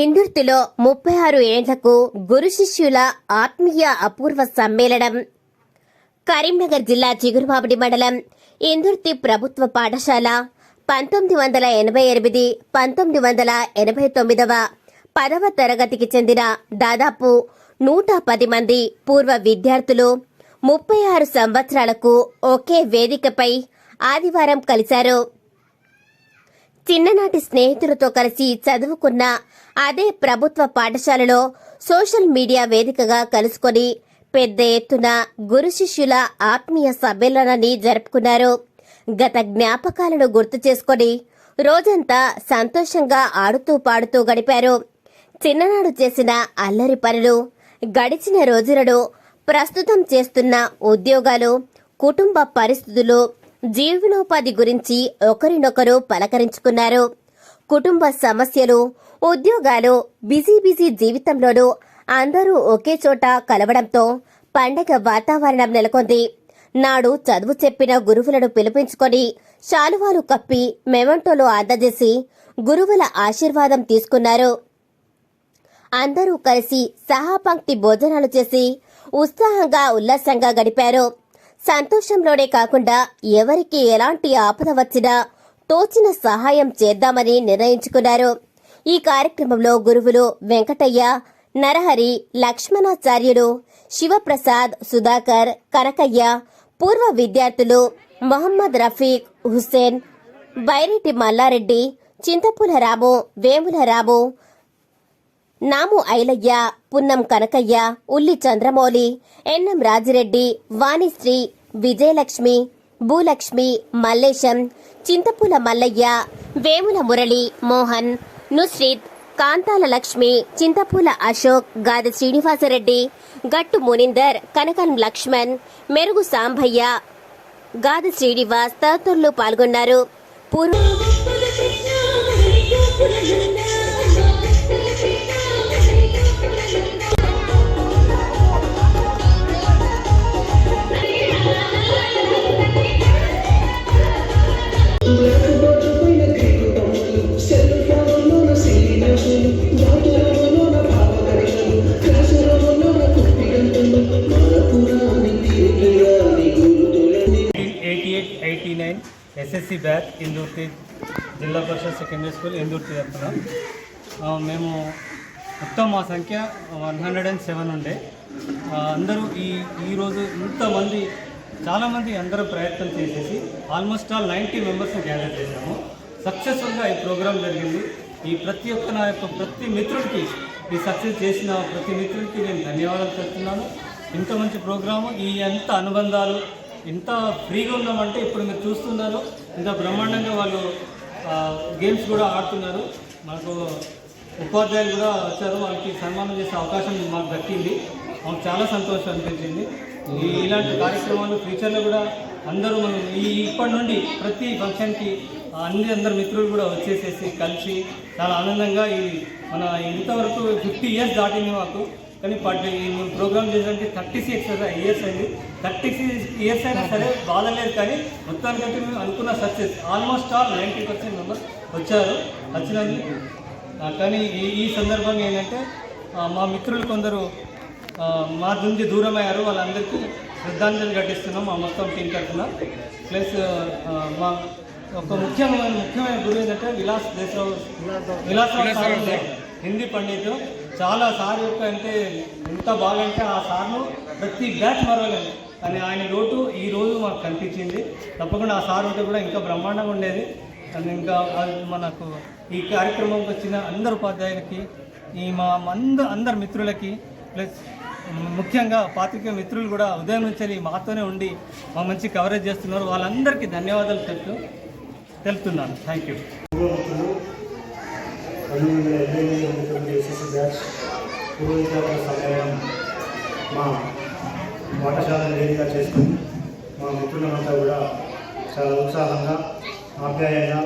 ఇందుర్తిలో ముప్పై ఆరు ఏండ్లకు గురు శిష్యుల ఆత్మీయ అపూర్వ సమ్మేళనం. కరీంనగర్ జిల్లా చిగురుమామిడి మండలం ఇందుర్తి ప్రభుత్వ పాఠశాల పంతొమ్మిది వందల ఎనభై ఎనిమిది పంతొమ్మిది వందల ఎనభై తొమ్మిదవ పదవ తరగతికి చెందిన దాదాపు నూట పది మంది పూర్వ విద్యార్థులు ముప్పై ఆరు సంవత్సరాలకు ఒకే వేదికపై ఆదివారం కలిశారు. చిన్ననాటి స్నేహితులతో కలిసి చదువుకున్న అదే ప్రభుత్వ పాఠశాలలో సోషల్ మీడియా వేదికగా కలుసుకొని పెద్ద ఎత్తున గురు శిష్యుల ఆత్మీయ సమ్మేళనాన్ని జరుపుకున్నారు. గత జ్ఞాపకాలను గుర్తు చేసుకొని రోజంతా సంతోషంగా ఆడుతూ పాడుతూ గడిపారు. చిన్ననాడు చేసిన అల్లరి పనులు గడిచిన రోజులలో ప్రస్తుతం చేస్తున్న ఉద్యోగాలు కుటుంబ పరిస్థితులు జీవనోపాధి గురించి ఒకరినొకరు పలకరించుకున్నారు. కుటుంబ సమస్యలు ఉద్యోగాలు బిజీ బిజీ జీవితంలోనూ అందరూ ఒకే చోట కలవడంతో పండగ వాతావరణం నెలకొంది. నాడు చదువు చెప్పిన గురువులను పిలిపించుకొని శాలువాలు కప్పి మెమంటోలు అందజేసి గురువుల ఆశీర్వాదం తీసుకున్నారు. అందరూ కలిసి సహాపంక్తి భోజనాలు చేసి ఉత్సాహంగా ఉల్లాసంగా గడిపారు. సంతోషంలోనే కాకుండా ఎవరికి ఎలాంటి ఆపద వచ్చినా తోచిన సహాయం చేద్దామని నిర్ణయించుకున్నారు. ఈ కార్యక్రమంలో గురువులు వెంకటయ్య నరహరి లక్ష్మణాచార్యులు శివప్రసాద్ సుధాకర్ కనకయ్య పూర్వ విద్యార్థులు మొహమ్మద్ రఫీక్ హుస్సేన్ బైరెడ్డి మల్లారెడ్డి చింతపుల రాము వేముల రాము నాము ఐలయ్య పున్నం కనకయ్య ఉల్లి చంద్రమౌళి ఎన్ఎం రాజిరెడ్డి వాణిశ్రీ విజయలక్ష్మి భూలక్ష్మి మల్లేశం చింతపూల మల్లయ్య వేముల మురళి మోహన్ నుశ్రిత్ కాంతాల లక్ష్మి చింతపూల అశోక్ గాది శ్రీనివాసరెడ్డి గట్టు మునిందర్ కనకం లక్ష్మణ్ మెరుగు సాంభయ్య గాది శ్రీనివాస్ తదితరులు పాల్గొన్నారు. పూర్వ ఎస్ఎస్సి బ్యాచ్ ఇందుర్తి జిల్లా పరిషత్ సెకండరీ స్కూల్ ఇందుర్తి తరఫున. మేము మొత్తం మా సంఖ్య వన్ హండ్రెడ్ అండ్ సెవెన్ ఉండే. అందరూ ఈ ఈరోజు ఇంతమంది చాలామంది అందరూ ప్రయత్నం చేసేసి ఆల్మోస్ట్ ఆల్ నైంటీ మెంబర్స్ని గ్యాదర్ చేశాము. సక్సెస్ఫుల్గా ఈ ప్రోగ్రాం జరిగింది. ఈ ప్రతి ఒక్క నా యొక్క ప్రతి మిత్రుడికి ఈ సక్సెస్ చేసిన ప్రతి మిత్రుడికి నేను ధన్యవాదాలు చెప్తున్నాను. ఇంత మంచి ప్రోగ్రాము ఈ ఎంత అనుబంధాలు ఇంత ఫ్రీగా ఉన్నామంటే ఇప్పుడు మీరు చూస్తున్నారు ఇంత బ్రహ్మాండంగా వాళ్ళు గేమ్స్ కూడా ఆడుతున్నారు. మనకు ఉపాధ్యాయులు కూడా వచ్చారు వాళ్ళకి సన్మానం చేసే అవకాశం మాకు దక్కింది. మాకు చాలా సంతోషం అనిపించింది. ఇలాంటి కార్యక్రమాలు ఫ్యూచర్లో కూడా అందరూ మనం ఈ ఇప్పటి నుండి ప్రతి ఫంక్షన్కి అన్ని అందరు మిత్రులు కూడా వచ్చేసేసి కలిసి చాలా ఆనందంగా ఈ మన ఇంతవరకు ఫిఫ్టీ ఇయర్స్ దాటింది మాకు. కానీ పట్ ఈ ప్రోగ్రామ్ చేసేందుకు థర్టీ సిక్స్ ఇయర్స్ అయింది. థర్టీ సిక్స్ ఇయర్స్ అయినా సరే బాధ లేదు కానీ మొత్తానికైతే మేము అనుకున్న success almost all ninety percent members వచ్చారు వచ్చినందుకు. ఆ, కానీ ఈ ఈ సందర్భంగా ఏంటంటే మా మిత్రులు కొందరు మా నుంచి దూరం అయ్యారు. వాళ్ళందరికీ శ్రద్ధాంజలి ఘటిస్తున్నాం మా మొత్తం టీం తరఫున. ప్లస్ మా ఒక ముఖ్యమైన ముఖ్యమైన గురువు ఏంటంటే విలాస్ దేశరావు ఉండే, హిందీ పండితు చాలా సార్ యొక్క అంటే ఎంత బాగంటే ఆ సార్ను ప్రతి బ్యాచ్ మరవలేదు కానీ ఆయన లోటు ఈ రోజు మాకు కనిపించింది. తప్పకుండా ఆ సార్ ఉంటే కూడా ఇంకా బ్రహ్మాండంగా ఉండేది. అండ్ ఇంకా మనకు ఈ కార్యక్రమంకి వచ్చిన అందరు ఉపాధ్యాయులకి ఈ మా అందరు అందరు మిత్రులకి ప్లస్ ముఖ్యంగా పాత్రికేయ మిత్రులు కూడా ఉదయం నుంచి మాతోనే ఉండి మా మంచి కవరేజ్ చేస్తున్నారు. వాళ్ళందరికీ ధన్యవాదాలు చెప్తూ తెలుపుతున్నాను. థ్యాంక్ యూ రెండు వేల వందల ఎనభై ఎనిమిది ఉన్నటువంటి ఎస్ఎస్సి బ్యాచ్ సమ్మేళనం మా పాఠశాల వేదిక చేసుకుని మా మిత్రులమంతా కూడా చాలా ఉత్సాహంగా ఆప్యాయంగా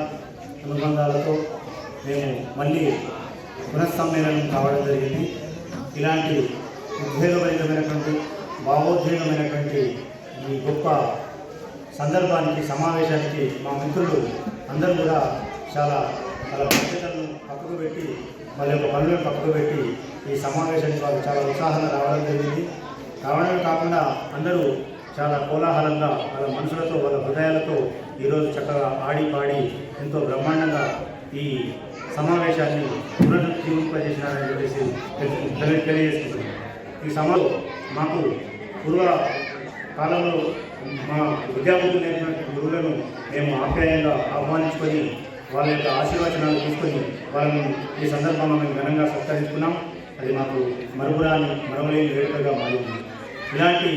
అనుబంధాలతో మేము మళ్ళీ పునఃసమ్మేళనం కావడం జరిగింది. ఇలాంటి ఉద్వేగభరితమైనటువంటి భావోద్వేగమైనటువంటి ఈ గొప్ప సందర్భానికి సమావేశానికి మా మిత్రులు అందరూ కూడా చాలా చాలా పక్కకు పెట్టి వాళ్ళ యొక్క పనులను పక్కకు పెట్టి ఈ సమావేశానికి వాళ్ళు చాలా ఉత్సాహంగా రావడం జరిగింది. రావడమే కాకుండా అందరూ చాలా కోలాహలంగా వాళ్ళ మనసులతో వాళ్ళ హృదయాలతో ఈరోజు చక్కగా ఆడి పాడి ఎంతో బ్రహ్మాండంగా ఈ సమావేశాన్ని పునరుద్ధరింపజేసినారని చెప్పేసి తెలి- ఈ సభలో మాకు పూర్వ కాలంలో మా విద్యాబుద్ధులు నేర్పిన గురువులను మేము ఆప్యాయంగా ఆహ్వానించుకొని వాళ్ళ యొక్క ఆశీర్వచనాలు తీసుకొని వాళ్ళని ఈ సందర్భంలో మేము ఘనంగా సత్కరించుకున్నాం. అది మాకు మరుపురాని మరవలేని వేడుకగా మారింది. ఇలాంటి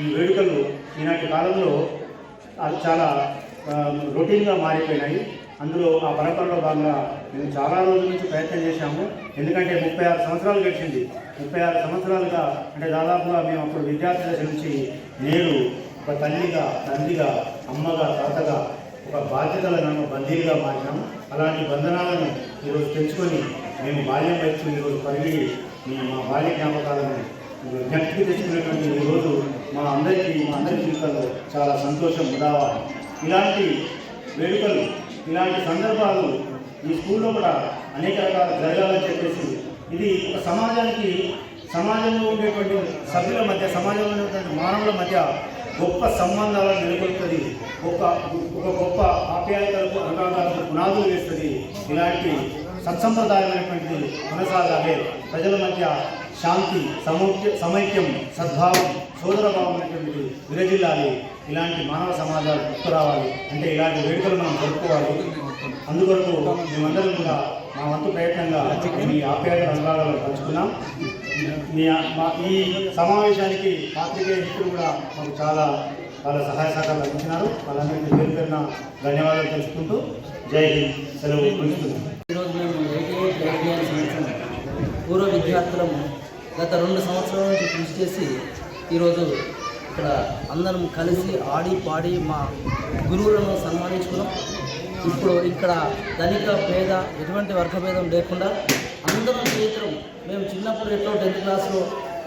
ఈ వేడుకలు ఈనాటి కాలంలో అది చాలా రొటీన్గా మారిపోయినాయి. అందులో ఆ పరంపరలో భాగంగా మేము చాలా రోజుల నుంచి ప్రయత్నం చేశాము. ఎందుకంటే ముప్పై ఆరు సంవత్సరాలు గడిచింది. ముప్పై ఆరు సంవత్సరాలుగా అంటే దాదాపుగా మేము అప్పుడు విద్యార్థి దశ నుంచి నేను ఒక తల్లిగా తండ్రిగా అమ్మగా తాతగా ఒక బాధ్యతలను బందీలుగా మార్చాం. అలాంటి బంధనాలను ఈరోజు తెచ్చుకొని మేము బాల్యం వైపు ఈరోజు పరిగి మేము మా బాల్య జ్ఞాపకాలను జ్ఞప్తికి తెచ్చుకునేటువంటి ఈ రోజు మా అందరికీ మా అందరి జీవితాల్లో చాలా సంతోషం ఉదావా ఇలాంటి వేడుకలు ఇలాంటి సందర్భాలు ఈ స్కూల్లో కూడా అనేక రకాల జరగాలని చెప్పేసి ఇది ఒక సమాజానికి సమాజంలో ఉండేటువంటి సభ్యుల మధ్య సమాజంలో ఉండేటువంటి మానవుల మధ్య గొప్ప సంబంధాలను నెలకొల్పుతుంది ఒక ఒక గొప్ప ఆప్యాయతలకు అనురాధాలకు పునాదులు వేస్తుంది ఇలాంటి సత్సంప్రదాయమైనటువంటి కొనసాగాలే. ప్రజల మధ్య శాంతి సమైక్య సమైక్యం సద్భావం సోదరభావం అనేటువంటిది విరజిల్లాలి. ఇలాంటి మానవ సమాజాలు రావాలి అంటే ఇలాంటి వేడుకలు మనం జరుపుకోవాలి. అందుకొరకు మేమందరం కూడా మా వంతు ప్రయత్నంగా మీ ఆప్యాయత అనురాగాలను పంచుకున్నాం. మీ మా ఈ సమావేశానికి పాత్రికేయ మిత్రులు కూడా మాకు చాలా వాళ్ళ సహాయ సహకారాలు అందించినారు. వాళ్ళందరికీ పేరు పేరున ధన్యవాదాలు తెలుసుకుంటూ జై హింద్. సెలవు ఈరోజు మేము పూర్వ విద్యార్థులము గత రెండు సంవత్సరాల నుంచి కృషి చేసి ఈరోజు ఇక్కడ అందరం కలిసి ఆడి పాడి మా గురువులను సన్మానించుకున్నాం. ఇప్పుడు ఇక్కడ ధనిక పేద ఎటువంటి వర్గభేదం లేకుండా అందరం చేతులు మేము చిన్నప్పుడు ఎట్లో టెన్త్ క్లాస్లో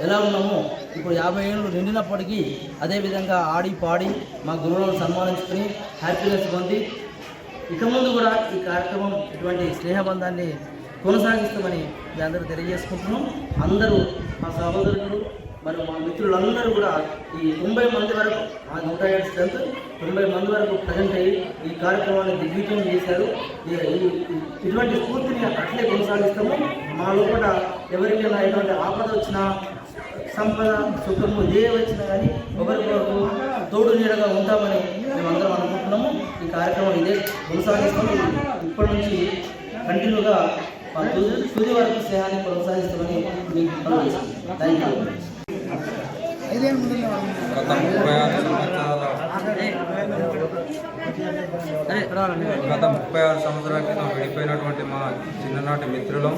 ఎలా ఉన్నామో ఇప్పుడు యాభై ఏళ్ళు నిండినప్పటికీ అదేవిధంగా ఆడి పాడి మా గురువులను సన్మానించుకుని హ్యాపీనెస్ పొంది ఇక ముందు కూడా ఈ కార్యక్రమం ఇటువంటి స్నేహబంధాన్ని కొనసాగిస్తామని మీ అందరూ తెలియజేసుకుంటున్నాం. అందరూ మా సహోదరులు మరి మా మిత్రులందరూ కూడా ఈ తొంభై మంది వరకు మా నూట ఏడు స్ట్రెంత్ తొంభై మంది వరకు ప్రజెంట్ అయ్యి ఈ కార్యక్రమాన్ని దిగ్విజయం చేశారు. ఇటువంటి స్ఫూర్తిని అట్లే కొనసాగిస్తాము. మా లోపల ఎవరికైనా ఎటువంటి ఆపద వచ్చినా సంపద సుఖము ఏ వచ్చినా కానీ ఒకరికొకరు తోడు నీడగా ఉంటామని మేమందరం అనుకుంటున్నాము. ఈ కార్యక్రమం ఇదే కొనసాగిస్తాము. ఇప్పటి నుంచి కంటిన్యూగా తుది వరకు స్నేహాన్ని కొనసాగిస్తామని మీకు థ్యాంక్ యూ గత ముప్పై ఆరు సంవత్సరాల గత ముప్పై ఆరు క్రితం విడిపోయినటువంటి మా చిన్ననాటి మిత్రులు.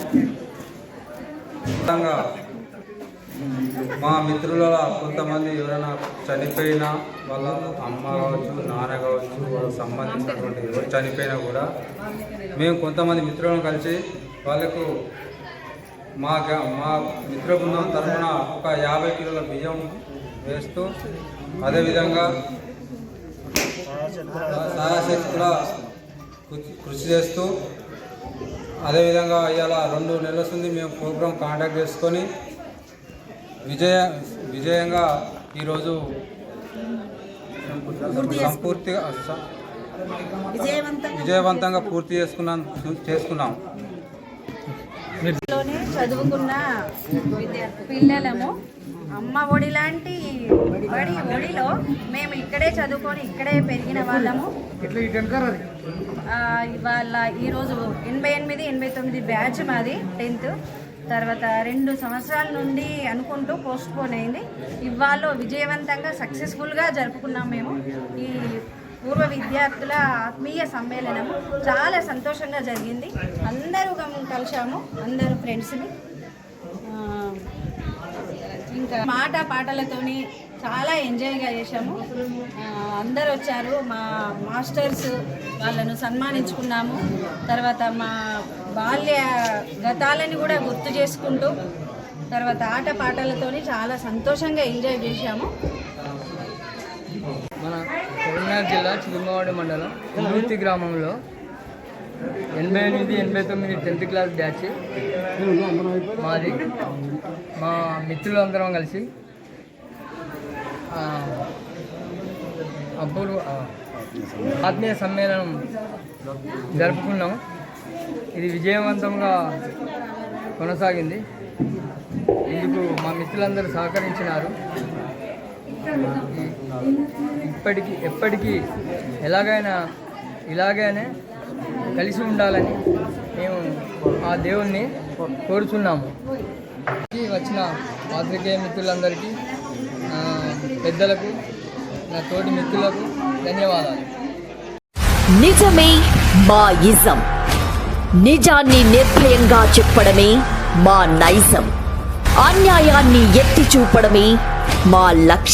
మొత్తంగా మా మిత్రులలో కొంతమంది ఎవరైనా చనిపోయినా వాళ్ళ అమ్మ కావచ్చు నాన్న కావచ్చు వాళ్ళకి సంబంధించినటువంటి ఎవరు చనిపోయినా కూడా మేము కొంతమంది మిత్రులను కలిసి వాళ్ళకు మా మా మిత్ర బృందం తరఫున ఒక యాభై కిలోల బియ్యం వేస్తూ అదేవిధంగా సాయశక్తుల కృ- కృషి చేస్తూ అదేవిధంగా ఇవాళ రెండు నెలల వస్తుంది మేము ప్రోగ్రాం కాంటాక్ట్ చేసుకొని విజయ విజయంగా ఈరోజు సంపూర్తిగా విజయవంతంగా పూర్తి చేసుకున్నాం చేసుకున్నాం. లోనే చదువుకున్న పిల్లలము. అమ్మ ఒడి లాంటి బడి ఒడిలో మేము ఇక్కడే చదువుకొని ఇక్కడే పెరిగిన వాళ్ళము. ఇవాళ ఈరోజు ఎనభై ఎనిమిది ఎనభై తొమ్మిది బ్యాచ్ మాది టెన్త్. తర్వాత రెండు సంవత్సరాల నుండి అనుకుంటూ పోస్ట్ పోన్ అయింది. ఇవాళ విజయవంతంగా సక్సెస్ఫుల్గా జరుపుకున్నాం మేము. ఈ పూర్వ విద్యార్థుల ఆత్మీయ సమ్మేళనము చాలా సంతోషంగా జరిగింది. అందరూ కలిసాము కలిశాము అందరూ ఫ్రెండ్స్ని ఇంకా మాట పాటలతోని చాలా ఎంజాయ్గా చేశాము. అందరు వచ్చారు మా మాస్టర్స్ వాళ్ళను సన్మానించుకున్నాము. తర్వాత మా బాల్య గతాలని కూడా గుర్తు చేసుకుంటూ తర్వాత ఆట పాటలతోని చాలా సంతోషంగా ఎంజాయ్ చేశాము. మన కరీంనగర్ జిల్లా చిలుమవాడి మండలం నూర్తి గ్రామంలో ఎనభై ఎనిమిది ఎనభై తొమ్మిది టెన్త్ క్లాస్ బ్యాచ్ మాది. మా మిత్రులు అందరం కలిసి అప్పుడు అపూర్వ ఆత్మీయ సమ్మేళనం జరుపుకున్నాం. ఇది విజయవంతంగా కొనసాగింది. ఇందుకు మా మిత్రులందరూ సహకరించినారు. ఇప్పటికీ ఎప్పటికీ ఎలాగైనా ఇలాగైనా కలిసి ఉండాలని మేము ఆ దేవుణ్ణి కోరుచున్నాము. వచ్చిన పాత్రికేయ మిత్రులందరికీ పెద్దలకు నా తోటి మిత్రులకు ధన్యవాదాలు. నిజమే మా ఇజం నిజాన్ని నిర్భయంగా చెప్పడమే మా నైజం. అన్యాయాన్ని ఎత్తి చూపడమే మా లక్ష్యం.